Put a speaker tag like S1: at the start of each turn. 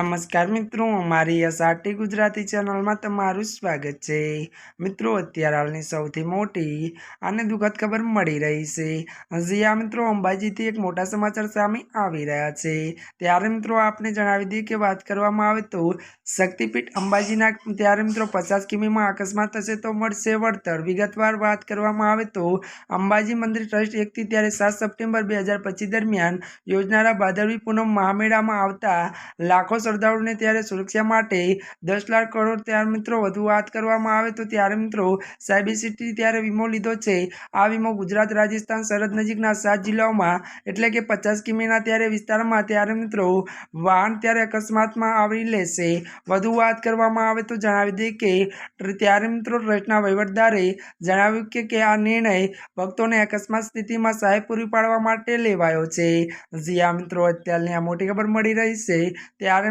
S1: નમસ્કાર મિત્રો અમારી એસઆરટી ગુજરાતી ચેનલમાં તમારું સ્વાગત છે. મિત્રો, અત્યારે હાલની સૌથી મોટી અને દુઃખદ ખબર મળી રહી છે. હજી મિત્રો, અંબાજીથી એક મોટા સમાચાર સામે આવી રહ્યા છે. ત્યારે મિત્રો, આપને જણાવી દઈએ કે વાત કરવામાં આવે તો શક્તિપીઠ અંબાજીના, ત્યારે મિત્રો, પચાસ કિમીમાં અકસ્માત થશે તો મળશે વળતર. વિગતવાર વાત કરવામાં આવે તો અંબાજી મંદિર ટ્રસ્ટ એકથી ત્યારે સાત સપ્ટેમ્બર બે દરમિયાન યોજનારા ભાદરવી પૂનમ મહામેળામાં આવતા લાખો શ્રદ્ધાળુઓને ત્યારે સુરક્ષા માટે દસ લાખ કરોડ ત્યારે મિત્રો વધુ વાત કરવામાં આવે તો ત્યારે મિત્રો સાયબર સિટી ત્યારે વીમો લીધો છે. આ વીમો ગુજરાત, રાજસ્થાન, સરહદ નજીકના સાત જિલ્લાઓમાં એટલે કે પચાસ કિમીના ત્યારે વિસ્તારમાં ત્યારે મિત્રો વાહન ત્યારે અકસ્માતમાં આવરી લેશે. વધુ વાત કરવામાં આવે તો જણાવી દઈએ કે ત્યારે મિત્રો ટ્રસ્ટના વહીવટદારે જણાવ્યું કે આ નિર્ણય ભક્તોને અકસ્માત સ્થિતિમાં સહાય પૂરી પાડવા માટે લેવાયો છે. જી આ મિત્રો, અત્યારની આ મોટી ખબર મળી રહી છે. ત્યારે